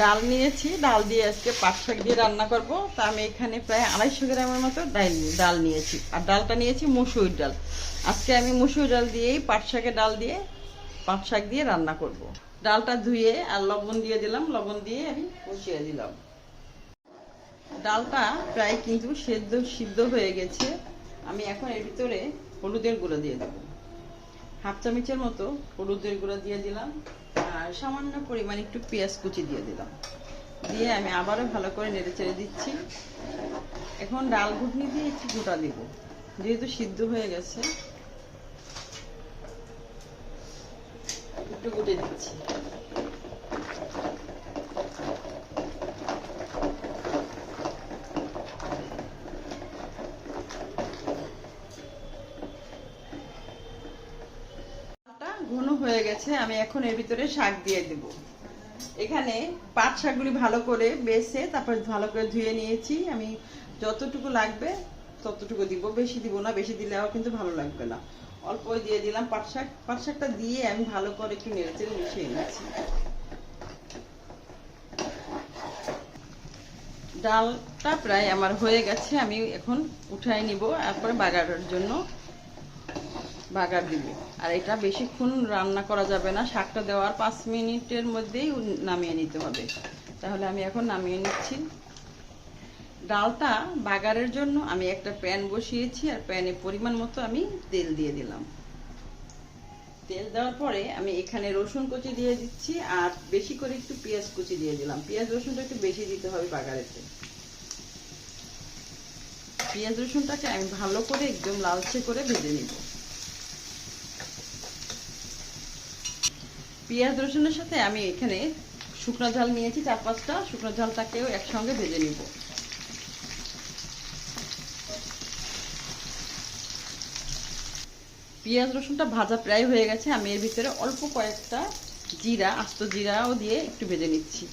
ডাল নিয়েছি, ডাল দিয়ে আজকে পাট শাক দিয়ে রান্না করব। তা আমি এখানে প্রায় আড়াইশো গ্রামের মতো ডাল ডাল নিয়েছি। আর ডালটা নিয়েছি মুসুর ডাল। আজকে আমি মুসুর ডাল দিয়েই পাট শাকের ডাল দিয়ে পাট শাক দিয়ে রান্না করব। ডালটা ধুয়ে আর লবণ দিয়ে দিলাম। লবণ দিয়ে আমি কষিয়ে দিলাম। ডালটা প্রায় কিন্তু সেদ্ধ, সিদ্ধ হয়ে গেছে। আমি এখন এর ভিতরে হলুদের গুঁড়ো দিয়ে দেবো। হাফ চামচের মতো হলুদের গুঁড়ো দিয়ে দিলাম। আর সামান্য পরিমাণ একটু পেঁয়াজ কুচি দিয়ে দিলাম। দিয়ে আমি আবারও ভালো করে নেড়ে চেড়ে দিচ্ছি। এখন ডাল ঘুটনি দিয়ে একটু গোটা দিব। যেহেতু সিদ্ধ হয়ে গেছে, একটু গুটে দিচ্ছি ডালটা ঘন হয়ে গেছে, আমি এখন এর ভিতরে শাক দিয়ে দেব। এখানে পাট শাকগুলি ভালো করে বেছে, তারপর ভালো করে ধুয়ে নিয়েছি। আমি যতটুকু লাগবে ততটুকু দিব। বেশি দিব না, বেশি দিলেও কিন্তু ভালো লাগবে না। অল্প দিয়ে দিলাম পাট শাক। পাট শাকটা দিয়ে আমি ভালো করে একটু নেড়ে চেড়ে মিশিয়ে নিচ্ছি। ডালটা প্রায় আমার হয়ে গেছে, আমি এখন উঠাই নিব তারপরে বাগারের জন্য। বাগার দিব। আর এটা বেশিক্ষণ রান্না করা যাবে না, শাকটা দেওয়ার পাঁচ মিনিটের মধ্যেই নামিয়ে নিতে হবে। তাহলে আমি এখন নামিয়ে নিচ্ছি। ডালটা বাগারের জন্য আমি একটা প্যান বসিয়েছি, আর প্যানে পরিমাণ মতো আমি তেল দিয়ে দিলাম। তেল দেওয়ার পরে আমি এখানে রসুন কুচি দিয়ে দিচ্ছি, আর বেশি করে একটু পেঁয়াজ কুচি দিয়ে দিলাম। পেঁয়াজ রসুনটা একটু বেশি দিতে হবে বাগারেতে। পেঁয়াজ রসুনটাকে আমি ভালো করে একদম লালচে করে ভেজে নিব। পেঁয়াজ রসুনের সাথে আমি এখানে শুকনো ঝাল নিয়েছি, চার পাঁচটা। শুকনো ঝালটাকেও একসঙ্গে ভেজে নিব। পেঁয়াজ রসুনটা ভাজা প্রায় হয়ে গেছে। আমি এর ভিতরে অল্প কয়েকটা জিরা, আস্ত জিরাও দিয়ে একটু ভেজে নিচ্ছি।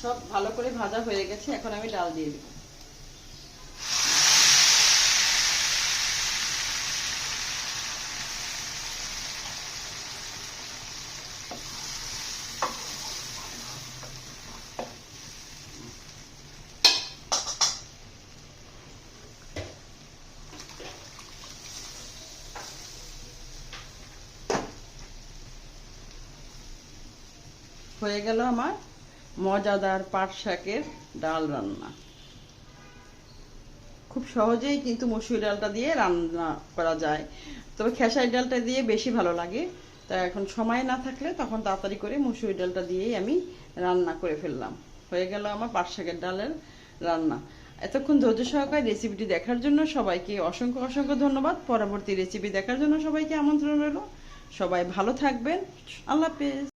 সব ভালো করে ভাজা হয়ে গেছে। এখন আমি ডাল দিয়ে দিব। হয়ে গেল আমার মজাদার পাট শাকের ডাল রান্না। খুব সহজেই কিন্তু মসুর ডালটা দিয়ে রান্না করা যায়। তবে খেসারি ডালটা দিয়ে বেশি ভালো লাগে। তা এখন সময় না থাকলে তখন তাড়াতাড়ি করে মসুর ডালটা দিয়েই আমি রান্না করে ফেললাম। হয়ে গেল আমার পাট শাকের ডালের রান্না। এতক্ষণ ধৈর্য সহকারে রেসিপিটি দেখার জন্য সবাইকে অসংখ্য অসংখ্য ধন্যবাদ। পরবর্তী রেসিপি দেখার জন্য সবাইকে আমন্ত্রণ রইল। সবাই ভালো থাকবেন। আল্লাহ হাফেজ।